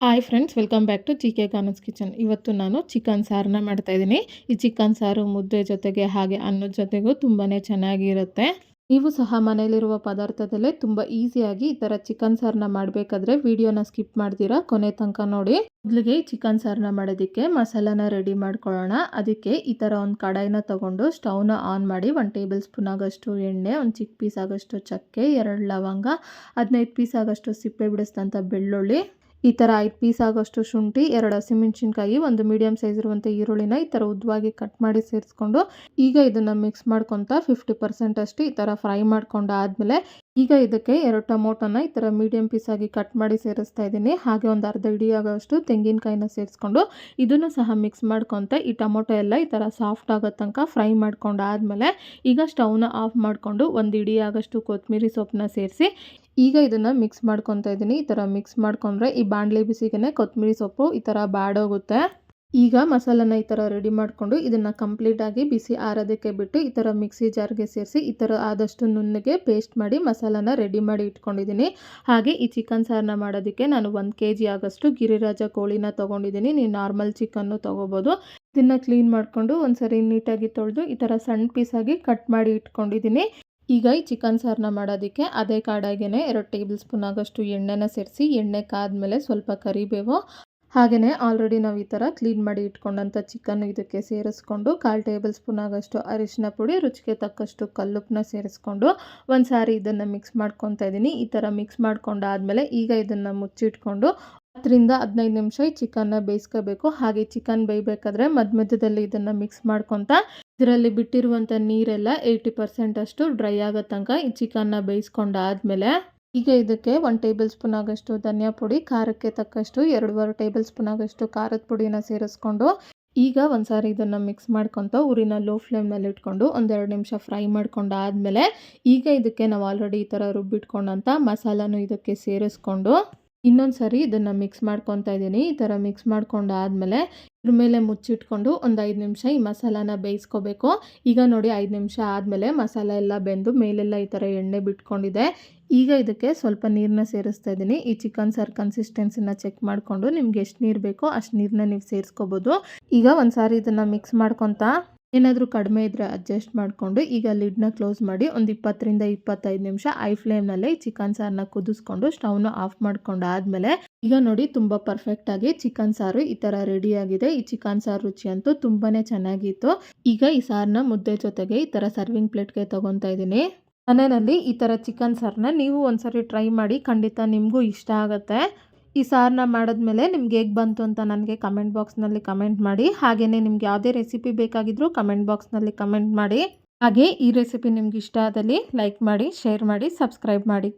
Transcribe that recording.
Hi friends welcome back to G K ಕಾನಸ್ kitchen ಇವತ್ತು ನಾನು chicken ಸಾರನ್ನ ಮಾಡ್ತಾ ಇದ್ದೀನಿ. ಈ ಚಿಕನ್ ಸಾರು ಮುದ್ದೆ ಜೊತೆಗೆ ಹಾಗೆ ಅನ್ನದ ಜೊತೆಗೂ ತುಂಬಾ ಚೆನ್ನಾಗಿರುತ್ತೆ. ನೀವು ಸಹ ಮನೆಯಲ್ಲಿರುವ ಪದಾರ್ಥದಲ್ಲೇ ತುಂಬ ಈಸಿಯಾಗಿ ಈ ಥರ ಚಿಕನ್ ಸಾರನ್ನ ಮಾಡಬೇಕಾದ್ರೆ ವಿಡಿಯೋನ ಸ್ಕಿಪ್ ಮಾಡ್ತೀರಾ? ಕೊನೆ ತನಕ ನೋಡಿ. ಮೊದಲಿಗೆ ಚಿಕನ್ ಸಾರನ್ನ ಮಾಡೋದಕ್ಕೆ ಮಸಾಲಾನ ರೆಡಿ ಮಾಡ್ಕೊಳ್ಳೋಣ. ಅದಕ್ಕೆ ಈ ಥರ ಒಂದು ಕಡಾಯಿನ ತೊಗೊಂಡು ಸ್ಟವ್ನ ಆನ್ ಮಾಡಿ ಒಂದು ಟೇಬಲ್ ಸ್ಪೂನ್ ಆಗೋಷ್ಟು ಎಣ್ಣೆ, ಒಂದು ಚಿಕ್ಕ ಪೀಸ್ ಆಗೋಷ್ಟು ಚಕ್ಕೆ, ಎರಡು ಲವಂಗ, ಹದಿನೈದು ಪೀಸ್ ಆಗೋಷ್ಟು ಸಿಪ್ಪೆ ಬಿಡಿಸಿದಂಥ ಬೆಳ್ಳುಳ್ಳಿ ಈ ಥರ ಐದು ಪೀಸ್ ಆಗೋಷ್ಟು ಶುಂಠಿ, ಎರಡು ಹಸಿಮೆಣ್ಸಿನ್ಕಾಯಿ, ಒಂದು ಮೀಡಿಯಮ್ ಸೈಜ್ ಇರುವಂಥ ಈರುಳ್ಳಿನ ಈ ಥರ ಉದ್ದವಾಗಿ ಕಟ್ ಮಾಡಿ ಸೇರಿಸ್ಕೊಂಡು ಈಗ ಇದನ್ನು ಮಿಕ್ಸ್ ಮಾಡ್ಕೊತ ಫಿಫ್ಟಿ ಪರ್ಸೆಂಟ್ ಅಷ್ಟು ಈ ಥರ ಫ್ರೈ ಮಾಡ್ಕೊಂಡು ಆದಮೇಲೆ ಈಗ ಇದಕ್ಕೆ ಎರಡು ಟೊಮೊಟೊನ ಈ ಥರ ಮೀಡಿಯಮ್ ಪೀಸ್ ಆಗಿ ಕಟ್ ಮಾಡಿ ಸೇರಿಸ್ತಾ ಇದ್ದೀನಿ. ಹಾಗೆ ಒಂದು ಅರ್ಧ ಇಡಿ ಆಗೋಷ್ಟು ತೆಂಗಿನಕಾಯಿನ ಸೇರಿಸ್ಕೊಂಡು ಇದನ್ನು ಸಹ ಮಿಕ್ಸ್ ಮಾಡ್ಕೊತ ಈ ಟೊಮೊಟೊ ಎಲ್ಲ ಈ ಥರ ಸಾಫ್ಟ್ ಆಗೋ ತನಕ ಫ್ರೈ ಮಾಡ್ಕೊಂಡು ಆದಮೇಲೆ ಈಗ ಸ್ಟವ್ನ ಆಫ್ ಮಾಡಿಕೊಂಡು ಒಂದು ಇಡಿ ಆಗೋಷ್ಟು ಕೊತ್ತಂಬರಿ ಸೊಪ್ಪನ್ನ ಸೇರಿಸಿ ಈಗ ಇದನ್ನು ಮಿಕ್ಸ್ ಮಾಡ್ಕೊತಾ ಇದ್ದೀನಿ. ಈ ಥರ ಮಿಕ್ಸ್ ಮಾಡ್ಕೊಂಡ್ರೆ ಈ ಬಾಣಲೆ ಬಿಸಿಗೆನೆ ಕೊತ್ತಂಬರಿ ಸೊಪ್ಪು ಈ ಥರ ಬಾಡೋಗುತ್ತೆ ಈಗ ಮಸಾಲನ ಈ ಥರ ರೆಡಿ ಮಾಡಿಕೊಂಡು ಇದನ್ನು ಕಂಪ್ಲೀಟಾಗಿ ಬಿಸಿ ಆರೋದಕ್ಕೆ ಬಿಟ್ಟು ಈ ಥರ ಮಿಕ್ಸಿ ಜಾರ್ಗೆ ಸೇರಿಸಿ ಈ ಥರ ಆದಷ್ಟು ನುಣ್ಣಗೆ ಪೇಸ್ಟ್ ಮಾಡಿ ಮಸಾಲಾನ ರೆಡಿ ಮಾಡಿ ಇಟ್ಕೊಂಡಿದ್ದೀನಿ. ಹಾಗೆ ಈ ಚಿಕನ್ ಸಾರನ್ನ ಮಾಡೋದಕ್ಕೆ ನಾನು ಒಂದು ಕೆ ಜಿ ಆಗೋಷ್ಟು ಗಿರಿರಾಜ ಕೋಳಿನ ತೊಗೊಂಡಿದ್ದೀನಿ. ನೀವು ನಾರ್ಮಲ್ ಚಿಕನ್ನು ತೊಗೋಬೋದು. ಇದನ್ನು ಕ್ಲೀನ್ ಮಾಡಿಕೊಂಡು ಒಂದ್ಸರಿ ನೀಟಾಗಿ ತೊಳೆದು ಈ ಥರ ಸಣ್ಣ ಪೀಸಾಗಿ ಕಟ್ ಮಾಡಿ ಇಟ್ಕೊಂಡಿದ್ದೀನಿ. ಈಗ ಈ ಚಿಕನ್ ಸಾರನ್ನ ಮಾಡೋದಕ್ಕೆ ಅದೇ ಕಾಡಾಗೇ ಎರಡು ಟೇಬಲ್ ಸ್ಪೂನ್ ಆಗೋಷ್ಟು ಎಣ್ಣೆನ ಸೇರಿಸಿ ಎಣ್ಣೆ ಕಾದ್ಮೇಲೆ ಸ್ವಲ್ಪ ಕರಿಬೇವು ಹಾಗೆಯೇ ಆಲ್ರೆಡಿ ನಾವು ಈ ಥರ ಕ್ಲೀನ್ ಮಾಡಿ ಇಟ್ಕೊಂಡಂಥ ಚಿಕನ್ ಇದಕ್ಕೆ ಸೇರಿಸ್ಕೊಂಡು ಕಾಲು ಟೇಬಲ್ ಸ್ಪೂನ್ ಆಗೋಷ್ಟು ಅರಿಶಿನ ಪುಡಿ, ರುಚಿಗೆ ತಕ್ಕಷ್ಟು ಕಲ್ಲುಪ್ಪನ್ನ ಸೇರಿಸ್ಕೊಂಡು ಒಂದು ಸಾರಿ ಇದನ್ನು ಮಿಕ್ಸ್ ಮಾಡ್ಕೊತಾ ಇದ್ದೀನಿ ಈ ಥರ ಮಿಕ್ಸ್ ಮಾಡ್ಕೊಂಡಾದಮೇಲೆ ಈಗ ಇದನ್ನು ಮುಚ್ಚಿಟ್ಕೊಂಡು ಹತ್ತರಿಂದ ಹದಿನೈದು ನಿಮಿಷ ಈ ಚಿಕನ್ನ ಬೇಯಿಸ್ಕೋಬೇಕು. ಹಾಗೆ ಚಿಕನ್ ಬೇಯಬೇಕಾದ್ರೆ ಮಧ್ಯ ಮಧ್ಯದಲ್ಲಿ ಇದನ್ನು ಮಿಕ್ಸ್ ಮಾಡ್ಕೊತ ಇದರಲ್ಲಿ ಬಿಟ್ಟಿರುವಂಥ ನೀರೆಲ್ಲ ಏಯ್ಟಿ ಪರ್ಸೆಂಟ್ ಅಷ್ಟು ಡ್ರೈ ಆಗೋ ತನಕ ಈ ಚಿಕನ್ನ ಬೇಯಿಸ್ಕೊಂಡಾದ್ಮೇಲೆ ಈಗ ಇದಕ್ಕೆ ಒಂದು ಟೇಬಲ್ ಸ್ಪೂನ್ ಆಗಷ್ಟು ಧನಿಯಾ ಪುಡಿ, ಖಾರಕ್ಕೆ ತಕ್ಕಷ್ಟು ಎರಡೂವರೆ ಟೇಬಲ್ ಸ್ಪೂನ್ ಆಗಷ್ಟು ಖಾರದ ಪುಡಿನ ಸೇರಿಸ್ಕೊಂಡು ಈಗ ಒಂದು ಸಾರಿ ಇದನ್ನು ಮಿಕ್ಸ್ ಮಾಡ್ಕೊತ ಊರಿನ ಲೋ ಫ್ಲೇಮ್ನಲ್ಲಿ ಇಟ್ಕೊಂಡು ಒಂದೆರಡು ನಿಮಿಷ ಫ್ರೈ ಮಾಡ್ಕೊಂಡಾದ್ಮೇಲೆ ಈಗ ಇದಕ್ಕೆ ನಾವು ಆಲ್ರೆಡಿ ಈ ಥರ ರುಬ್ಬಿಟ್ಕೊಂಡಂಥ ಮಸಾಲನೂ ಇದಕ್ಕೆ ಸೇರಿಸ್ಕೊಂಡು ಇನ್ನೊಂದು ಸಾರಿ ಇದನ್ನು ಮಿಕ್ಸ್ ಮಾಡ್ಕೊತಾ ಇದ್ದೀನಿ. ಈ ಥರ ಮಿಕ್ಸ್ ಮಾಡ್ಕೊಂಡಾದಮೇಲೆ ಇದ್ರ ಮೇಲೆ ಮುಚ್ಚಿಟ್ಕೊಂಡು ಒಂದು ಐದು ನಿಮಿಷ ಈ ಮಸಾಲಾನ ಬೇಯಿಸ್ಕೋಬೇಕು. ಈಗ ನೋಡಿ ಐದು ನಿಮಿಷ ಆದಮೇಲೆ ಮಸಾಲ ಎಲ್ಲ ಬೆಂದು ಮೇಲೆಲ್ಲ ಈ ಥರ ಎಣ್ಣೆ ಬಿಟ್ಕೊಂಡಿದೆ. ಈಗ ಇದಕ್ಕೆ ಸ್ವಲ್ಪ ನೀರನ್ನ ಸೇರಿಸ್ತಾ ಇದ್ದೀನಿ. ಈ ಚಿಕನ್ ಸಾರು ಕನ್ಸಿಸ್ಟೆನ್ಸಿನ ಚೆಕ್ ಮಾಡಿಕೊಂಡು ನಿಮ್ಗೆ ಎಷ್ಟು ನೀರು ಬೇಕೋ ಅಷ್ಟು ನೀರನ್ನ ನೀವು ಸೇರಿಸ್ಕೋಬೋದು. ಈಗ ಒಂದು ಸಾರಿ ಇದನ್ನು ಮಿಕ್ಸ್ ಮಾಡ್ಕೊತಾ ಏನಾದರೂ ಕಡಿಮೆ ಇದ್ದರೆ ಅಡ್ಜಸ್ಟ್ ಮಾಡಿಕೊಂಡು ಈಗ ಲಿಡ್ನ ಕ್ಲೋಸ್ ಮಾಡಿ ಒಂದು ಇಪ್ಪತ್ತರಿಂದ ಇಪ್ಪತ್ತೈದು ನಿಮಿಷ ಐ ಫ್ಲೇಮ್ನಲ್ಲಿ ಚಿಕನ್ ಸಾರನ್ನ ಕುದಿಸ್ಕೊಂಡು ಸ್ಟವ್ನ ಆಫ್ ಮಾಡ್ಕೊಂಡು ಆದಮೇಲೆ ಈಗ ನೋಡಿ ತುಂಬ ಪರ್ಫೆಕ್ಟಾಗಿ ಚಿಕನ್ ಸಾರು ಈ ಥರ ರೆಡಿಯಾಗಿದೆ ಈ ಚಿಕನ್ ಸಾರು ರುಚಿ ಅಂತೂ ತುಂಬಾ ಚೆನ್ನಾಗಿತ್ತು. ಈಗ ಈ ಸಾರನ್ನ ಮುದ್ದೆ ಜೊತೆಗೆ ಈ ಥರ ಸರ್ವಿಂಗ್ ಪ್ಲೇಟ್ಗೆ ತೊಗೊತಾ ಇದ್ದೀನಿ. ಮನೆಯಲ್ಲಿ ಈ ಥರ ಚಿಕನ್ ಸಾರನ್ನ ನೀವು ಒಂದ್ಸರಿ ಟ್ರೈ ಮಾಡಿ ಖಂಡಿತ ನಿಮಗೂ ಇಷ್ಟ ಆಗುತ್ತೆ. ಈ ಸಾರನ್ನ ಮಾಡಿದ್ಮೇಲೆ ನಿಮ್ಗೆ ಹೇಗೆ ಬಂತು ಅಂತ ನನಗೆ ಕಮೆಂಟ್ ಬಾಕ್ಸ್ನಲ್ಲಿ ಕಮೆಂಟ್ ಮಾಡಿ. ಹಾಗೆಯೇ ನಿಮ್ಗೆ ಯಾವುದೇ ರೆಸಿಪಿ ಬೇಕಾಗಿದ್ದರೂ ಕಮೆಂಟ್ ಬಾಕ್ಸ್ನಲ್ಲಿ ಕಮೆಂಟ್ ಮಾಡಿ. ಹಾಗೆ ಈ ರೆಸಿಪಿ ನಿಮ್ಗೆ ಇಷ್ಟ ಆದಲ್ಲಿ ಲೈಕ್ ಮಾಡಿ ಶೇರ್ ಮಾಡಿ ಸಬ್ಸ್ಕ್ರೈಬ್ ಮಾಡಿ.